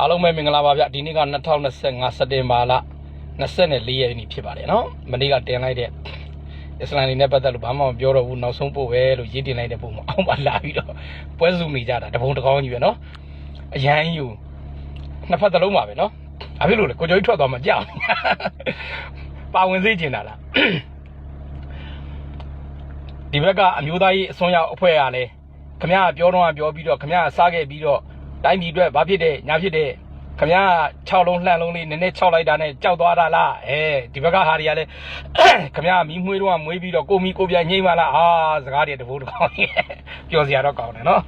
အားလုံးပဲမင်္ဂလာပါဗျဒီနေ့က2025စက်တင်ဘာလ24ရက်နေ့ဖြစ်ပါတယ်နော်မနေ့ကတင်လိုက်တဲ့အစ္စလမ်တွေနဲ့ပတ်သက်လို့ဘာမှမပြောတော့ဘူးနောက်ဆုံးပို့ပဲလို့ရေးတင်လိုက်တဲ့ပုံမှာအောက်မှာလာပြီးတော့ပွဲစုနေကြတာတပုံတကောင်းကြီးပဲနော်အရန်ယူနှစ်ဖက်သလုံးပါပဲနော်ဘာဖြစ်လို့လဲကိုကျော်ကြီးထွက်သွားမှကြောက်ပါဝင်စေချင်တာလားဒီဘက်ကအမျိုးသားရေးအစွန်းရောက်အဖွဲ့ကလည်းခမရပြောတော့ပြောပြီးတော့ခမရစားခဲ့ပြီးတော့ တိုင်းပြည်အတွက်ဘာဖြစ်တယ်ညာဖြစ်တယ်ခမရ6လုံးလှန်လုံးလေးနည်းနည်း6လိုက်တာနဲ့ကြောက်သွားတာလားအဲဒီဘက်ကဟာတွေကလည်းခမရမီးမွေးတော့မွေးပြီးတော့ကိုမီကိုပြညှိမလားအာစကားတွေတဘိုးတကောင်းကြီးပြောစရာတော့ကောင်းတယ်နော်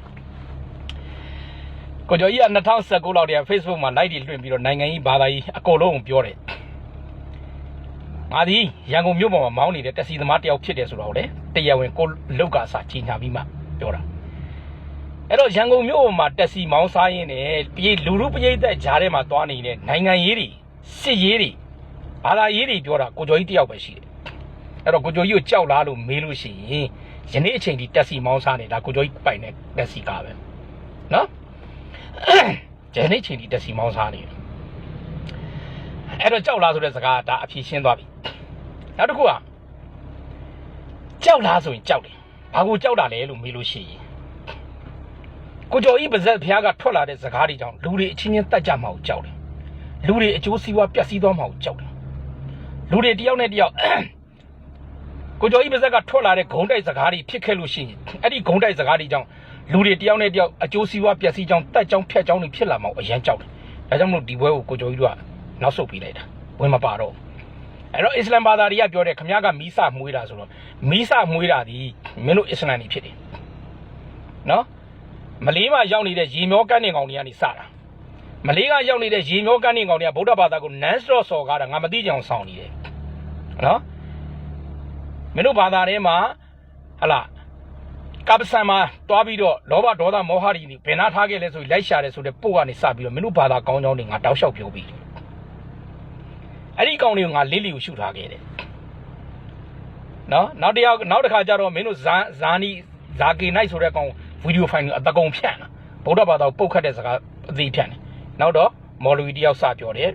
ကိုကျော်ကြီးက2019လောက်တည်းက Facebook မှာ live တွေလွှင့်ပြီးတော့နိုင်ငံကြီးဘာသာကြီးအကုန်လုံးကိုပြောတယ်ငါဒီရန်ကုန်မြို့ပေါ်မှာမောင်းနေတဲ့တက်စီသမားတယောက်ဖြစ်တယ်ဆိုတော့လေတရားဝင်ကိုလုတ်ကစားကြီးညာပြီးမှပြောတာ အဲ့တော့ရန်ကုန်မြို့ပေါ်မှာတက်စီမောင်းစားရင်းနဲ့ပြေလူလူပရိသတ်ကြားထဲမှာသွားနေတဲ့နိုင်ငံရေးတွေစစ်ရေးတွေဘာသာရေးတွေပြောတာကိုကျော်ကြီးတယောက်ပဲရှိတယ်အဲ့တော့ကိုကျော်ကြီးကိုကြောက်လားလို့မေးလို့ရှိရင်ယနေ့အချိန်ဒီတက်စီမောင်းစားနေတာကိုကျော်ကြီးပိုင်တဲ့တက်စီကားပဲနော်ယနေ့အချိန်ဒီတက်စီမောင်းစားနေတယ်အဲ့တော့ကြောက်လားဆိုတဲ့စကားဒါအဖြေရှင်းသွားပြီနောက်တစ်ခုကကြောက်လားဆိုရင်ကြောက်တယ်ဘာကိုကြောက်တာလဲလို့မေးလို့ရှိရင် ကိုကျော်ဤပါဇက်ဖျားကထွက်လာတဲ့စကားတွေကြောင့်လူတွေအချင်းချင်းတက်ကြမှာကိုကြောက်တယ်လူတွေအကျိုးစီးပွားပျက်စီးသွားမှာကိုကြောက်တယ်လူတွေတယောက်နဲ့တယောက်ကိုကျော်ဤပါဇက်ကထွက်လာတဲ့ဂုံတိုက်စကားတွေဖြစ်ခဲ့လို့ရှိရင်အဲ့ဒီဂုံတိုက်စကားတွေကြောင့်လူတွေတယောက်နဲ့တယောက်အကျိုးစီးပွားပျက်စီးကြောင်းတက်ကြောင်းဖြတ်ကြောင်းတွေဖြစ်လာမှာကိုအရန်ကြောက်တယ်ဒါကြောင့်မလို့ဒီဘွဲကိုကိုကျော်ဤတို့ကနောက်ဆုတ်ပေးလိုက်တာဝင်မပါတော့ဘူးအဲ့တော့အစ္စလမ်ဘာသာတွေကပြောတယ်ခမရကမီးစမွေးတာဆိုတော့မီးစမွေးတာဒီမင်းတို့အစ္စလမ်တွေဖြစ်တယ်နော် မလေးမှာရောက်နေတဲ့ရေမျောကန်းနေကောင်တွေကနေစတာမလေးကရောက်နေတဲ့ရေမျောကန်းနေကောင်တွေကဗုဒ္ဓဘာသာကို non stop စော်ကားတာငါမသိကြအောင်စောင့်နေတယ်နော်မင်းတို့ဘာသာထဲမှာဟလာကပ္ပစံမှာတွားပြီးတော့လောဘဒေါသမောဟတွေဘယ်နာထားခဲ့လဲဆိုပြီးလိုက်ရှာတယ်ဆိုတဲ့ပို့ကနေစပြီးတော့မင်းတို့ဘာသာကောင်းကြောင်းတွေငါတောက်လျှောက်ပြောပြီးတယ်အဲ့ဒီကောင်တွေကိုငါလေးလီကိုရှုထားခဲ့တယ်နော်နောက်တစ်ယောက်နောက်တစ်ခါကျတော့မင်းတို့ဇာဇာနီဇာကေနိုင်ဆိုတဲ့ကောင် ဗီဒီယိုဖိုင်ကိုအတကုံဖြန့်တာဗုဒ္ဓဘာသာကိုပုတ်ခတ်တဲ့စကားအသေးဖြန့်တယ်နောက်တော့မော်လူကြီးတယောက်စပြောတယ်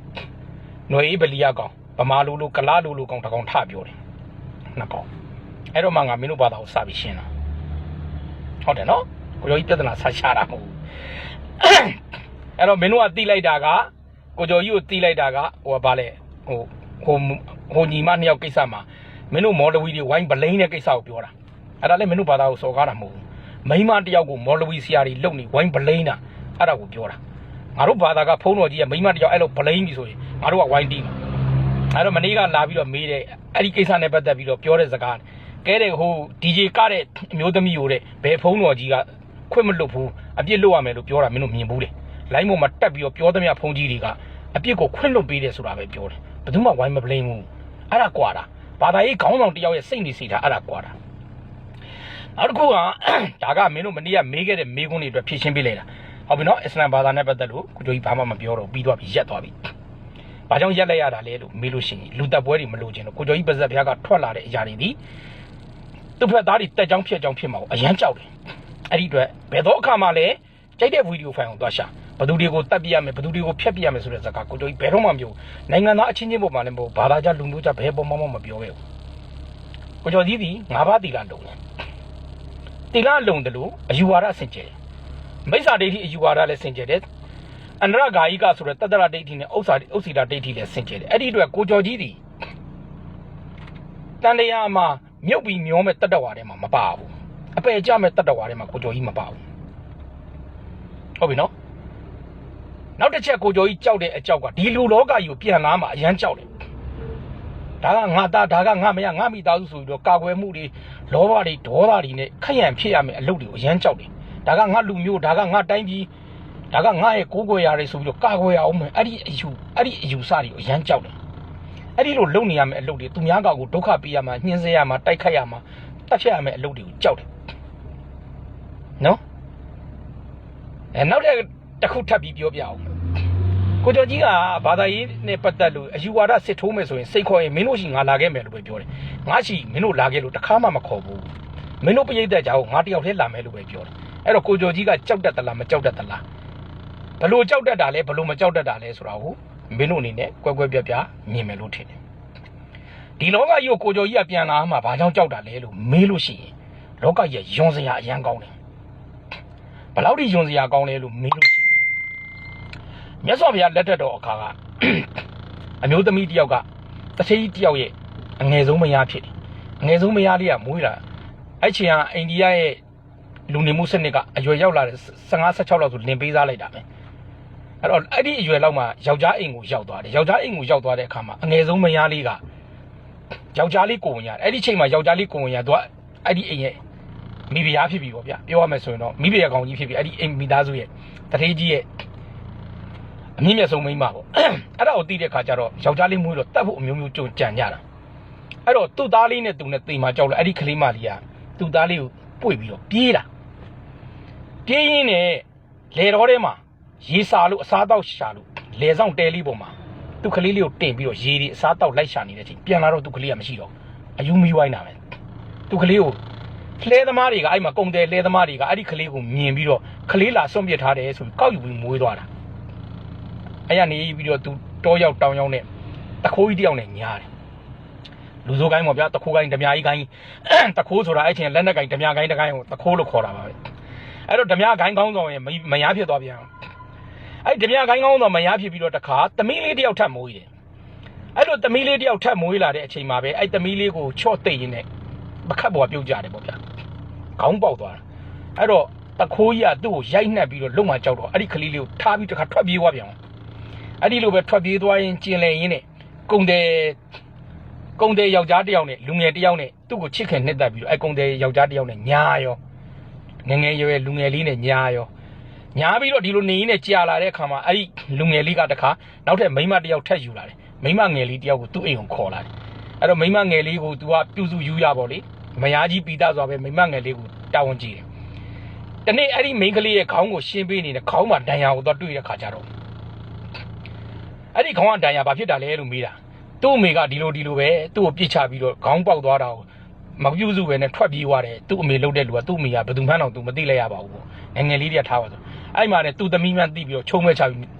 ຫນွေအေးဗလီယာကောင်ဗမာလူလူကလားလူလူကောင်တစ်ကောင်ထပြောတယ်နှစ်ကောင်အဲ့တော့မှငါမင်းတို့ဘာသာကိုစပြီးရှင်းတာဟုတ်တယ်နော်ကိုရောကြီးပြဿနာဆက်ရှာတာမဟုတ်ဘူးအဲ့တော့မင်းတို့ကတိလိုက်တာကကိုကျော်ကြီးကိုတိလိုက်တာကဟိုကဘာလဲဟိုဟိုဟိုညီမနှစ်ယောက်ကိစ္စမှာမင်းတို့မော်လဝီတွေဝိုင်းဗလိန်တဲ့ကိစ္စကိုပြောတာအဲ့ဒါလည်းမင်းတို့ဘာသာကိုစော်ကားတာမဟုတ်ဘူး မိန်းမတစ်ယောက်ကိုမော်လဝီဆရာတွေလုံနေဝိုင်းဗလိန်တာအဲ့ဒါကိုပြောတာငါတို့ဘာသာကဖုံးတော်ကြီးကမိန်းမတစ်ယောက်အဲ့လိုဗလိန်ပြီဆိုရင်ငါတို့ကဝိုင်းတီးမှာအဲ့တော့မနေ့ကလာပြီးတော့မေးတယ်အဲ့ဒီကိစ္စနဲ့ပတ်သက်ပြီးတော့ပြောတဲ့စကားကဲတဲ့ဟို DJ ကတဲ့အမျိုးသမီးကိုတဲ့ဘယ်ဖုံးတော်ကြီးကခွင့်မလွတ်ဘူးအပြစ်လွတ်ရမယ်လို့ပြောတာမင်းတို့မြင်ဘူးလေလိုင်းပေါ်မှာတက်ပြီးတော့ပြောသမျှဖုံးကြီးတွေကအပြစ်ကိုခွင့်လွတ်ပေးတယ်ဆိုတာပဲပြောတယ်ဘယ်သူမှဝိုင်းမပလိမ့်ဘူးအဲ့ဒါကွာတာဘာသာရေးခေါင်းဆောင်တယောက်ရဲ့စိတ်နေစိတ်ထားအဲ့ဒါကွာတာ နောက်တစ်ခုကဒါကမင်းတို့မနေ့ကမေးခဲ့တဲ့မေးခွန်းတွေအတွက်ဖြည့်ရှင်းပေးလိုက်တာဟုတ်ပြီနော်အစ္စလမ်ဘာသာနဲ့ပတ်သက်လို့ကိုကြိုကြီးဘာမှမပြောတော့ပြီးတော့ပြီးရက်သွားပြီဘာကြောင့်ရက်လိုက်ရတာလဲလို့မေးလို့ရှိရင်လူတက်ပွဲတွေမလို့ခြင်းလို့ကိုကြိုကြီးပါဇက်ဘုရားကထွက်လာတဲ့အရာတွေဒီသူ့ဖက်သားတွေတက်ကြောင်းဖြစ်ကြောင်းဖြစ်မှာကိုအရန်ကြောက်တယ်အဲ့ဒီအတွက်ဘယ်တော့အခါမှလည်းကြိုက်တဲ့ဗီဒီယိုဖိုင်ကိုသွားရှာဘယ်သူတွေကိုတတ်ပြရမယ်ဘယ်သူတွေကိုဖျက်ပြရမယ်ဆိုတဲ့ဇာတ်ကကိုကြိုကြီးဘယ်တော့မှမပြောဘူးနိုင်ငံသားအချင်းချင်းပုံမှန်လည်းမဟုတ်ဘာသာကြလူမျိုးကြဘယ်ပုံမှန်မှမပြောခဲ့ဘူးကိုကျော်ကြီးဒီငါးပါးတီလာလုံတယ် တီလာလုံတယ်လို့အယူဝါဒဆင်ကျဲတယ်မိစ္ဆာဒိဋ္ဌိအယူဝါဒလည်းဆင်ကျဲတယ်အန္တရဂါယိကဆိုတဲ့တတ္တရဒိဋ္ဌိနဲ့ဥစ္စာဥစ္စီတာဒိဋ္ဌိလည်းဆင်ကျဲတယ်အဲ့ဒီအတွက်ကိုကျော်ကြီးဒီတန်တရားမှာမြုပ်ပြီးမျောမဲ့တတ္တဝါထဲမှာမပါဘူးအပယ်ကြမဲ့တတ္တဝါထဲမှာကိုကျော်ကြီးမပါဘူးဟုတ်ပြီနော်နောက်တစ်ချက်ကိုကျော်ကြီးကြောက်တဲ့အကြောက်ကဒီလူလောကကြီးကိုပြန်လာမှအရန်ကြောက်တယ် ဒါကငါသားဒါကငါမရငါမိသားစုဆိုပြီးတော့ကာကွယ်မှုတွေလောဘတွေဒေါသတွေနဲ့ခက်ရန်ဖြစ်ရမယ်အလုပ်တွေကိုအရန်ကြောက်တယ်ဒါကငါလူမျိုးဒါကငါတိုင်းပြည်ဒါကငါရဲ့ကိုးကွယ်ရာတွေဆိုပြီးတော့ကာကွယ်ရအောင်မယ်အဲ့ဒီအယူအဲ့ဒီအယူစတွေကိုအရန်ကြောက်တယ်အဲ့ဒီလိုလုပ်နေရမယ်အလုပ်တွေသူများကောက်ကိုဒုက္ခပေးရမှာညှင်းဆဲရမှာတိုက်ခတ်ရမှာတက်ဖြတ်ရမယ်အလုပ်တွေကိုကြောက်တယ်နော်အဲနောက်တဲ့တစ်ခုထပ်ပြီးပြောပြအောင် ကိုကျော်ကြီးကဘာသာရေးနဲ့ပတ်သက်လို့အယူဝါဒစစ်ထိုးမယ်ဆိုရင်စိတ်ခေါ်ရင်မင်းတို့ရှိငါလာခဲ့မယ်လို့ပဲပြောတယ်ငါရှိမင်းတို့လာခဲ့လို့တခါမှမခေါ်ဘူးမင်းတို့ပြိဿကြောင်ငါတယောက်တည်းလာမယ်လို့ပဲပြောတယ်အဲ့တော့ကိုကျော်ကြီးကကြောက်တတ်သလားမကြောက်တတ်သလားဘလို့ကြောက်တတ်တာလဲဘလို့မကြောက်တတ်တာလဲဆိုတာကိုမင်းတို့အနေနဲ့ကွဲကွဲပြားပြားမြင်မယ်လို့ထင်တယ်ဒီလောကကြီးကိုကိုကျော်ကြီးကပြန်လာမှဘာကြောင့်ကြောက်တာလဲလို့မေးလို့ရှိရင်လောကကြီးကယွန်စရာအရန်ကောင်းတယ်ဘယ်လောက်ထိယွန်စရာကောင်းလဲလို့မေးလို့ရှိရင် မြတ်စွာဘုရားလက်ထက်တော်အခါကအမျိုးသမီးတစ်ယောက်ကတထေးကြီးတစ်ယောက်ရဲ့အငယ်ဆုံးမယားဖြစ်တယ်အငယ်ဆုံးမယားလေးကမွေးလာအဲ့ချိန်ကအိန္ဒိယရဲ့လူနေမှုစနစ်ကအရွယ်ရောက်လာတဲ့15 16လောက်ဆိုလင်ပေးစားလိုက်တာပဲအဲ့တော့အဲ့ဒီအရွယ်လောက်မှယောက်ျားအိမ်ကိုရောက်သွားတယ်ယောက်ျားအိမ်ကိုရောက်သွားတဲ့အခါမှာအငယ်ဆုံးမယားလေးကယောက်ျားလေးကိုဝင်ရတယ်အဲ့ဒီချိန်မှာယောက်ျားလေးကိုဝင်ရသူကအဲ့ဒီအိမ်ရဲ့မိဖုရားဖြစ်ပြီပေါ့ဗျာပြောရမယ်ဆိုရင်တော့မိဖုရားကောင်ကြီးဖြစ်ပြီအဲ့ဒီအိမ်မိသားစုရဲ့တထေးကြီးရဲ့ အမြင့်မြတ်ဆုံးမိန်းမပေါ့အဲ့ဒါကိုသိတဲ့အခါကျတော့ယောက်ျားလေးမွေးတော့တတ်ဖို့အမျိုးမျိုးကြုံကြံကြတာအဲ့တော့သူ့သားလေးနဲ့သူနဲ့တိမ်မှာကြောက်လို့အဲ့ဒီကလေးမလေးကသူ့သားလေးကိုပွေပြီးတော့ပြေးတာပြေးရင်းနဲ့လေတော်ထဲမှာရေစာလို့အစားတောက်ရှာလို့လေဆောင်တဲလေးပေါ်မှာသူ့ကလေးလေးကိုတင်ပြီးတော့ရေဒီအစားတောက်လိုက်ရှာနေတဲ့အချိန်ပြန်လာတော့သူ့ကလေးကမရှိတော့အယူမီဝိုင်းတာပဲသူ့ကလေးကိုလဲသမားတွေကအဲ့မှာကုံတယ်လဲသမားတွေကအဲ့ဒီကလေးကိုမြင်ပြီးတော့ကလေးလာစွန့်ပစ်ထားတယ်ဆိုပြီးကောက်ယူပြီးမွေးသွားတာ အဲ့ရနေပြီးတော့သူတောရောက်တောင်ရောက်နဲ့တခိုးကြီးတယောက်နဲ့ညားတယ်လူစိုးကိုင်းပေါ့ဗျာတခိုးကိုင်းဓမြကြီးကိုင်းတခိုးဆိုတာအဲ့ချင်းလက်နက်ကိုင်းဓမြကိုင်းတကိုင်းကိုတခိုးလို့ခေါ်တာပါပဲအဲ့တော့ဓမြကိုင်းကောင်းဆောင်ရင်မယားဖြစ်သွားပြန်အဲ့ဓမြကိုင်းကောင်းဆောင်မယားဖြစ်ပြီးတော့တခါသမီးလေးတယောက်ထပ်မွေးတယ်အဲ့လိုသမီးလေးတယောက်ထပ်မွေးလာတဲ့အချိန်မှာပဲအဲ့သမီးလေးကိုချော့သိပ်ရင်းနဲ့ပခတ်ပေါ်ပြုတ်ကြတယ်ပေါ့ဗျာခေါင်းပေါက်သွားတာအဲ့တော့တခိုးကြီးကသူ့ကိုရိုက်နှက်ပြီးတော့လုံမှကြောက်တော့အဲ့ဒီကလေးလေးကိုထားပြီးတခါထွက်ပြေးသွားပြန်အဲ့ ဒီလိုပဲထွက်ပြေးသွားရင်ကျင်လည်ရင်းနဲ့ကုံတယ်ကုံတယ်ယောက်ျားတစ်ယောက်နဲ့လူငယ်တစ်ယောက်နဲ့သူ့ကိုချစ်ခင်နှစ်သက်ပြီးတော့အဲ့ကုံတယ်ယောက်ျားတစ်ယောက်နဲ့ညာရောငငယ်ရွယ်လူငယ်လေးနဲ့ညာရောညာပြီးတော့ဒီလိုနေရင်းနဲ့ကြာလာတဲ့အခါမှာအဲ့ဒီလူငယ်လေးကတခါနောက်ထပ်မိန်းမတစ်ယောက်ထပ်ယူလာတယ်မိန်းမငယ်လေးတစ်ယောက်ကိုသူ့အိမ်ကိုခေါ်လာတယ်အဲ့တော့မိန်းမငယ်လေးကို तू ကပြုစုယူရပါလေမယားကြီးပီတာဆိုပဲမိန်းမငယ်လေးကိုတာဝန်ကြည့်တယ်တနေ့အဲ့ဒီမိန်းကလေးရဲ့ခေါင်းကိုရှင်းပေးနေတဲ့ခေါင်းမှာဒဏ်ရာကိုတော့တွေ့တဲ့ခါကျတော့ အဲ့ဒီခေါင်းကဒဏ်ရာဘာဖြစ်တာလဲလို့မေးတာသူ့အမေကဒီလိုဒီလိုပဲသူ့ကိုပြစ်ချပြီးတော့ခေါင်းပေါက်သွားတာကိုမပြုစုပဲနဲ့ထွက်ပြေးသွားတယ်သူ့အမေလှုပ်တဲ့လူကသူ့အမေကဘယ်သူမှန်းတော့သူမသိလိုက်ရပါဘူးပေါ့ငယ်ငယ်လေးတည်းထားပါဆိုအဲ့မှာねသူ့သမီးမှန်းသိပြီးတော့ချုံမဲ့ချပြီး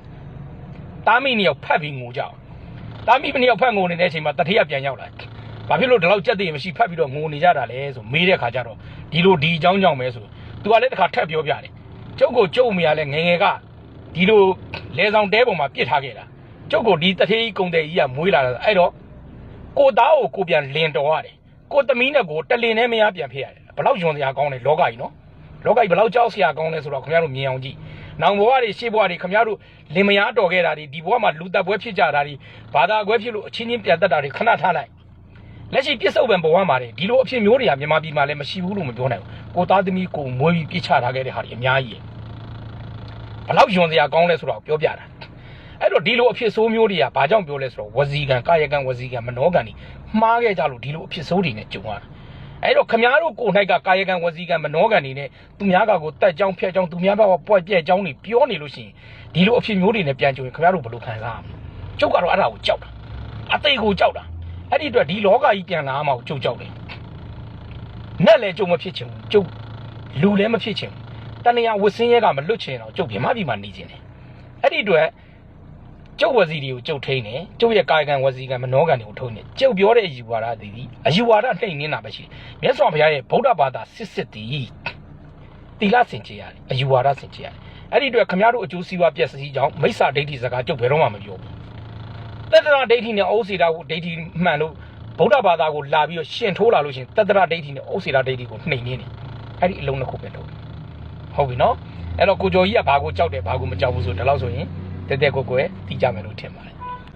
တားမိနေရောက်ဖတ်ပြီးငိုကြအောင်တားမိမနေရောက်ဖတ်ငိုနေတဲ့အချိန်မှာတထေးကပြန်ရောက်လာဘာဖြစ်လို့ဒီလောက်ကြက်တည်မရှိဖတ်ပြီးတော့ငိုနေကြတာလဲဆိုမေးတဲ့ခါကျတော့ဒီလိုဒီအကြောင်းကြောင့်ပဲဆိုသူကလည်းတစ်ခါထက်ပြောပြတယ်ကျုပ်ကိုကျုပ်အမေကလည်းငယ်ငယ်ကဒီလိုလဲဆောင်တဲပုံမှာပြစ်ထားခဲ့တာ ကျုပ်ကိုဒီတထေးကြီးကုံတယ်ကြီးကမွေးလာတာအဲ့တော့ကိုသားကိုကိုပြန်လင်တော်ရတယ်ကိုသမီးနဲ့ကိုတလင်နဲ့မရပြန်ဖြစ်ရတယ်ဘလောက်ယွန်စရာကောင်းလဲလောကကြီးနော်လောကကြီးဘလောက်ကြောက်စရာကောင်းလဲဆိုတော့ခင်ဗျားတို့မြင်အောင်ကြည့်နောင်ဘဝတွေရှေ့ဘဝတွေခင်ဗျားတို့လင်မယားတော်ခဲ့တာတွေဒီဘဝမှာလူသက်ပွဲဖြစ်ကြတာတွေဘာသာကွဲဖြစ်လို့အချင်းချင်းပြန်တက်တာတွေခဏထားလိုက်လက်ရှိပြစ်စုံပံဘဝမှာတွေဒီလိုအဖြစ်မျိုးတွေကမြန်မာပြည်မှာလည်းမရှိဘူးလို့မပြောနိုင်ဘူးကိုသားသမီးကိုမွေးပြီးပြစ်ချထားခဲ့တဲ့ဟာတွေအများကြီးဘလောက်ယွန်စရာကောင်းလဲဆိုတော့ပြောပြတာ အဲ့တော့ဒီလိုအဖြစ်ဆိုးမျိုးတွေကဘာကြောင့်ပြောလဲဆိုတော့ဝစီကံကာယကံဝစီကံမနောကံတွေမှားခဲ့ကြလို့ဒီလိုအဖြစ်ဆိုးတွေနဲ့ကြုံရတာအဲ့တော့ခမားတို့ကို၌ကကာယကံဝစီကံမနောကံတွေနဲ့သူများကကိုတက်ကြောင်းဖျက်ကြောင်းသူများဘက်ကပွက်ပြက်ကြောင်းတွေပြောနေလို့ရှိရင်ဒီလိုအဖြစ်မျိုးတွေနဲ့ပြန်ကြုံရင်ခမားတို့ဘယ်လိုခံစားရမလဲကျုပ်ကတော့အဲ့ဒါကိုကြောက်တာအသိကိုကြောက်တာအဲ့ဒီအတွက်ဒီလောကကြီးပြန်လာမှကိုကျုပ်ကြောက်တယ်နဲ့လည်းကျုံမဖြစ်ချင်ဘူးကျုပ်လူလည်းမဖြစ်ချင်ဘူးတဏှာဝဆင်းရဲကမလွတ်ချင်တော့ကျုပ်မြမပြည်မှာနေချင်တယ်အဲ့ဒီအတွက် ကျုပ်ဝစီတွေကိုကျုပ်ထိန်းတယ်ကျုပ်ရဲ့ကာယကံဝစီကံမနောကံတွေကိုထုံးတယ်ကျုပ်ပြောတဲ့အယူဝါဒသည်ဒီအယူဝါဒနှိမ်နေတာပဲရှိတယ်မြတ်စွာဘုရားရဲ့ဗုဒ္ဓဘာသာစစ်စစ်တည်တီလာစင်ကြရတယ်အယူဝါဒစင်ကြရတယ်အဲ့ဒီအတွက်ခမရတို့အကျိုးစီးပွားပြည့်စည်ကြောင်းမိစ္ဆာဒိဋ္ဌိစကားကျုပ်ဘယ်တော့မှမပြောဘူးတတရာဒိဋ္ဌိနဲ့ဩစီတာကိုဒိဋ္ဌိမှန်လို့ဗုဒ္ဓဘာသာကိုလာပြီးတော့ရှင်ထိုးလာလို့ရှင်တတရာဒိဋ္ဌိနဲ့ဩစီတာဒိဋ္ဌိကိုနှိမ်နေတယ်အဲ့ဒီအလုံးတစ်ခုပဲတော့ဟုတ်ပြီနော်အဲ့တော့ကိုကျော်ကြီးကဘာကိုကြောက်တယ်ဘာကိုမကြောက်ဘူးဆိုဒီလောက်ဆိုရင် တက်တက်ကိုကိုယ်တီးကြမယ်လို့ထင်ပါတယ်